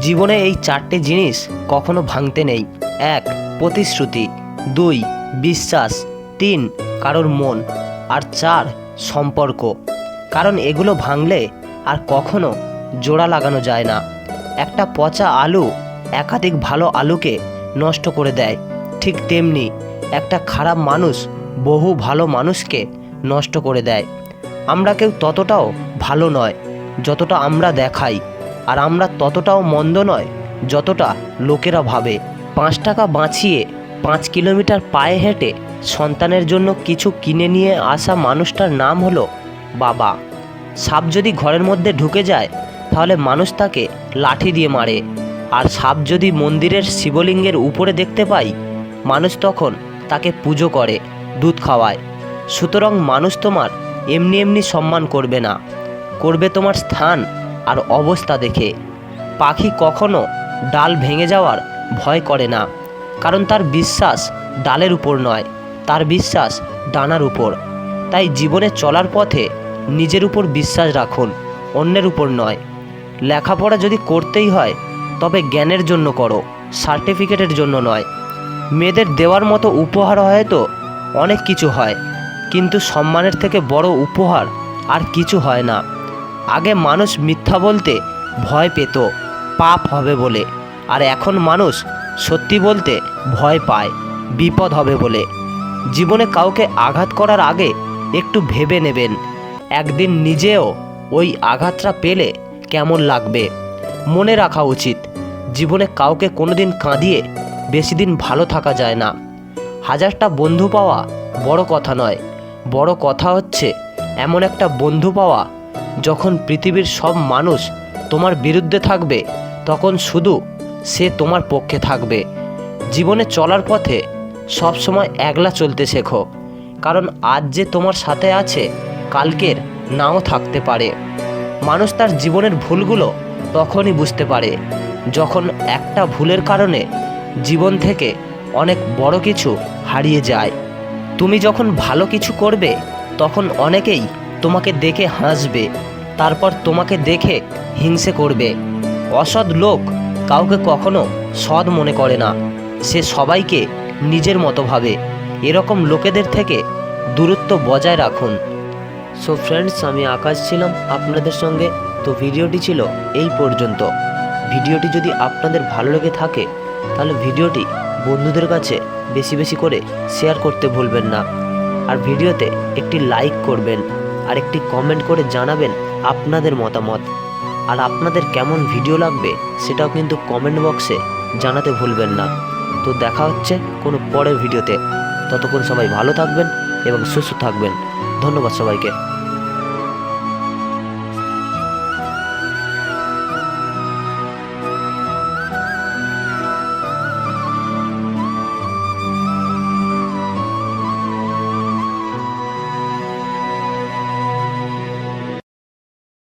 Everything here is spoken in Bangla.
জীবনে এই চারটে জিনিস কখনো ভাঙতে নেই। এক, প্রতিশ্রুতি। দুই, বিশ্বাস। তিন, কারোর মন। আর চার, সম্পর্ক। কারণ এগুলো ভাঙলে আর কখনো জোড়া লাগানো যায় না। একটা পচা আলু একাধিক ভালো আলুকে নষ্ট করে দেয়। ঠিক তেমনি একটা খারাপ মানুষ বহু ভালো মানুষকে নষ্ট করে দেয়। আমরা কেউ ততটাও ভালো নয়, যতটা আমরা দেখাই। আর আমরা ততটাও মন্দ নয় যতটা লোকেরা ভাবে। পাঁচ টাকা বাঁচিয়ে পাঁচ কিলোমিটার পায়ে হেঁটে সন্তানের জন্য কিছু কিনে নিয়ে আসা মানুষটার নাম হলো বাবা। সাপ যদি ঘরের মধ্যে ঢুকে যায়, তাহলে মানুষ তাকে লাঠি দিয়ে মারে। আর সাপ যদি মন্দিরের শিবলিঙ্গের উপরে দেখতে পাই, মানুষ তখন তাকে পুজো করে, দুধ খাওয়ায়। সুতরাং মানুষ তোমার এমনি এমনি সম্মান করবে না। করবে তোমার স্থান আর অবস্থা দেখে। পাখি কখনো ডাল ভেঙে যাওয়ার ভয় করে না, কারণ তার বিশ্বাস ডালের উপর নয়, তার বিশ্বাস ডানার উপর। তাই জীবনে চলার পথে নিজের উপর বিশ্বাস রাখুন, অন্যের উপর নয়। লেখাপড়া যদি করতেই হয়, তবে জ্ঞানের জন্য করো, সার্টিফিকেটের জন্য নয়। মেয়েদের দেওয়ার মতো উপহার হয়তো অনেক কিছু হয়, কিন্তু সম্মানের থেকে বড় উপহার আর কিছু হয় না। আগে মানুষ মিথ্যা বলতে ভয় পেত, পাপ হবে বলে। আর এখন মানুষ সত্যি বলতে ভয় পায়, বিপদ হবে বলে। জীবনে কাউকে আঘাত করার আগে একটু ভেবে নেবেন। একদিন নিজেও ওই আঘাতটা পেলে কেমন লাগবে? মনে রাখা উচিত, জীবনে কাউকে কোনোদিন কাঁদিয়ে বেশি দিন ভালো থাকা যায় না। হাজারটা বন্ধু পাওয়া বড় কথা নয়, বড় কথা হচ্ছে এমন একটা বন্ধু পাওয়া যখন পৃথিবীর সব মানুষ তোমার বিরুদ্ধে থাকবে, তখন শুধু সে তোমার পক্ষে থাকবে। জীবনে চলার পথে সব সময় একলা চলতে শেখো, কারণ আজ যে তোমার সাথে আছে, কালকের নাও থাকতে পারে। মানুষ তার জীবনের ভুলগুলো তখনই বুঝতে পারে, যখন একটা ভুলের কারণে জীবন থেকে অনেক বড় কিছু হারিয়ে যায়। তুমি যখন ভালো কিছু করবে, তখন অনেকেই তোমাকে দেখে হাসবে। তারপর তোমাকে দেখে হিংসে করবে। অসৎ লোক কাউকে কখনো সৎ মনে করে না। সে সবাইকে নিজের মতো ভাবে। এরকম লোকেদের থেকে দূরত্ব বজায় রাখুন। সো ফ্রেন্ডস আমি আকাশ ছিলাম আপনাদের সঙ্গে। তো ভিডিওটি ছিল এই পর্যন্ত। ভিডিওটি যদি আপনাদের ভালো লেগে থাকে, তাহলে ভিডিওটি বন্ধুদের কাছে বেশি বেশি করে শেয়ার করতে ভুলবেন না। আর ভিডিওতে একটি লাইক করবেন। আর একটি কমেন্ট করে জানাবেন আপনাদের মতামত। আর আপনাদের কেমন ভিডিও লাগবে সেটাও কিন্তু কমেন্ট বক্সে জানাতে ভুলবেন না। তো দেখা হচ্ছে কোনো পরের ভিডিওতে ততক্ষণ সবাই ভালো থাকবেন এবং সুস্থ থাকবেন। ধন্যবাদ সবাইকে।